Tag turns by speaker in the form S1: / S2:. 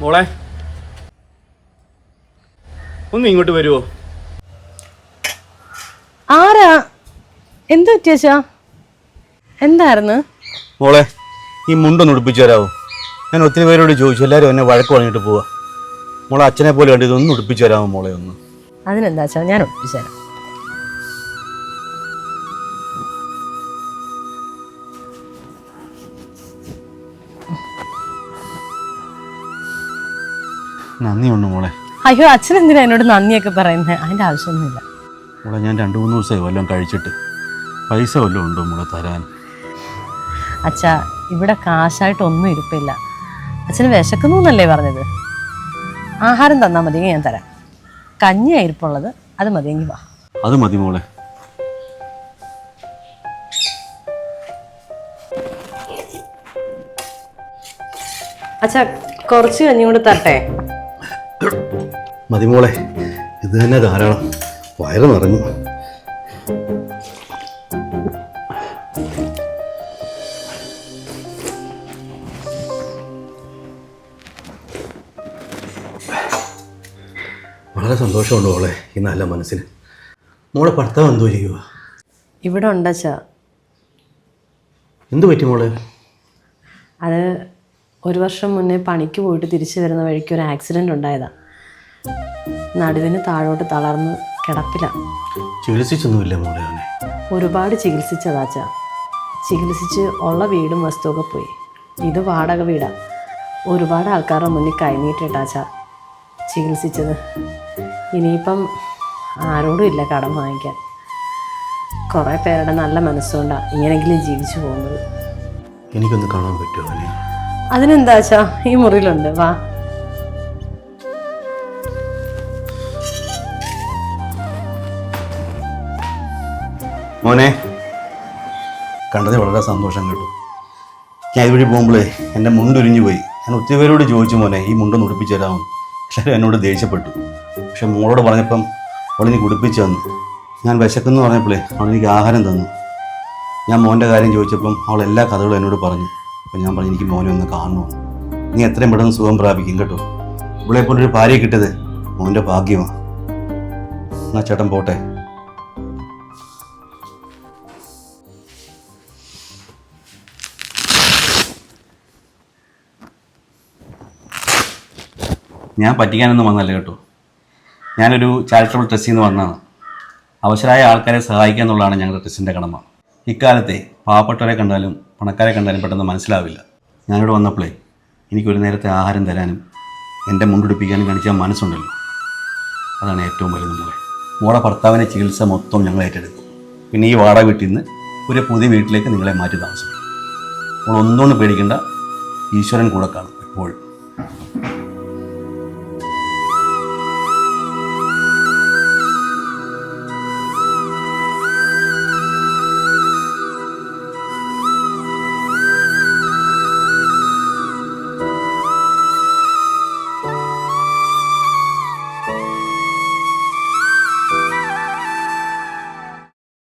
S1: മോളെ. ഒന്ന് ഇങ്ങോട്ട് വരുവോ?
S2: ആരാ? എന്ത് പറ്റിയച്ചാ എന്തായിരുന്നു?
S1: മോളെ ഈ മുണ്ടൊന്ന് ഉടുപ്പിച്ചു തരാമോ ഞാൻ ഒത്തിരി പേരോട് ചോദിച്ചു എല്ലാവരും എന്നെ വഴക്ക് പറഞ്ഞിട്ട് പോവാ. മോളെ അച്ഛനെ പോലെ കണ്ടിതൊന്നും ഇതൊന്ന് ഉടുപ്പിച്ചു തരാമോ മോളെ ഒന്ന്?
S2: അതിനെന്താ ഞാൻ ഞാൻ ഒപ്പിച്ചുതരാം
S1: നന്ദിയുണ്ട് മോളെ.
S2: അയ്യോ അച്ഛൻ എന്തിനാ എന്നോട് നന്ദിയൊക്കെ പറയുന്നത് അതിന്റെ ആവശ്യമൊന്നുമില്ല.
S1: മോളെ ഞാൻ രണ്ട് മൂന്ന് ദിവസമായി വല്ലതും കഴിച്ചിട്ട് പൈസ വല്ലതും ഉണ്ടോ മോളെ തരാൻ?
S2: അച്ഛാ ഇവിടെ കാശായിട്ടൊന്നും ഇരിപ്പില്ല. അച്ഛന് വിശക്കുന്നു എന്നല്ലേ പറഞ്ഞത്? ആഹാരം തന്നാൽ മതി ഞാൻ തരാം. കഞ്ഞിയാ ഇരിപ്പുള്ളത് അത് മതിയെങ്കിൽ വാ.
S1: അത് മതി മോളെ.
S2: അച്ഛാ കുറച്ച് കഞ്ഞി കൂടെ തരട്ടെ?
S1: മതി മോളെ ഇത് തന്നെ ധാരാളം. വയറ് നിറഞ്ഞു. വളരെ സന്തോഷമുണ്ട് മോളെ ഈ നല്ല മനസ്സിന്. മോളെ ഭർത്താവ് എന്തോ ചെയ്യുക
S2: ഇവിടെ ഉണ്ടച്ചാ.
S1: എന്ത് പറ്റി മോളെ?
S2: അത് ഒരു വർഷം മുന്നേ പണിക്ക് പോയിട്ട് തിരിച്ചു വരുന്ന വഴിക്ക് ഒരു ആക്സിഡന്റ് ഉണ്ടായതാ. നടുവിന് താഴോട്ട് തളർന്ന് കിടപ്പിലാണ്
S1: ചികിത്സിച്ചൊന്നുമില്ല മോളെ അവനെ.
S2: ഒരുപാട് ചികിത്സിച്ചതാച്ച ചികിത്സിച്ച് ഉള്ള വീടും വസ്തുവൊക്കെ പോയി. ഇത് വാടക വീടാ. ഒരുപാട് ആൾക്കാരുടെ മുന്നിൽ കൈനീട്ടിട്ടാച്ചാ ചികിത്സിച്ചത്. ഇനിയിപ്പം ആരോടും ഇല്ല കടം വാങ്ങിക്കാൻ. കുറേ പേരുടെ നല്ല മനസ്സുകൊണ്ടാണ് ഇങ്ങനെങ്കിലും ജീവിച്ചു പോകുന്നത്.
S1: എനിക്കൊന്ന് കാണാൻ പറ്റുമോ അവനെ?
S2: അതിനെന്താച്ചാ ഈ മുറിയിലുണ്ട്. വാ.
S1: മോനെ കണ്ടത് വളരെ സന്തോഷം കേട്ടു. ഞാൻ ഇതുവഴി പോകുമ്പോഴേ എന്റെ മുണ്ടുരിഞ്ഞു പോയി. ഞാൻ ഒത്തിരി പേരോട് ചോദിച്ചു മോനെ ഈ മുണ്ടൊന്ന് ഉടുപ്പിച്ചു തരാമോ? എല്ലാവരും എന്നോട് ദേഷ്യപ്പെട്ടു. പക്ഷെ മോളോട് പറഞ്ഞപ്പം അവളെനിക്ക് ഉടുപ്പിച്ചു തന്നു. ഞാൻ വിശക്കുന്നു പറഞ്ഞപ്പോഴേ അവളെനിക്ക് ആഹാരം തന്നു. ഞാൻ മോന്റെ കാര്യം ചോദിച്ചപ്പം അവൾ എല്ലാ കഥകളും എന്നോട് പറഞ്ഞു. അപ്പം ഞാൻ പറഞ്ഞു എനിക്ക് മോനെ ഒന്ന് കാണണോ. നീ എത്രയും പെട്ടെന്ന് സുഖം പ്രാപിക്കും കേട്ടോ. ഇവിടെ പോലൊരു ഭാര്യ കിട്ടിയത് മോന്റെ ഭാഗ്യമാണ് എന്നാ ചേട്ടൻ പോട്ടെ. ഞാൻ പറ്റിക്കാനൊന്നും വന്നല്ല കേട്ടോ. ഞാനൊരു ചാരിറ്റബിൾ ട്രസ്റ്റിൽ നിന്ന് വന്നതാണ്. അവശരായ ആൾക്കാരെ സഹായിക്കുക എന്നുള്ളതാണ് ഞങ്ങളുടെ ട്രസ്റ്റിന്റെ കടമ. ഇക്കാലത്തെ പാവപ്പെട്ടവരെ കണ്ടാലും പണക്കാരെ കണ്ടാലും പെട്ടെന്ന് മനസ്സിലാവില്ല. ഞാനിവിടെ വന്നപ്പോഴേ എനിക്കൊരു നേരത്തെ ആഹാരം തരാനും എന്റെ മുണ്ടുടിപ്പിക്കാനും കാണിച്ച മനസ്സുണ്ടല്ലോ. അതാണ് ഏറ്റവും വലുത് മോളെ. മോളെ ഭർത്താവിന്റെ ചികിത്സ മൊത്തം ഞങ്ങൾ ഏറ്റെടുക്കും. പിന്നെ ഈ വാടക വീട്ടിൽ നിന്ന് ഒരു പുതിയ വീട്ടിലേക്ക് നിങ്ങളെ മാറ്റി താമസിക്കും മോൾ ഒന്നുകൊണ്ട് പേടിക്കേണ്ട. ഈശ്വരൻ കൂടെ കാണും എപ്പോഴും.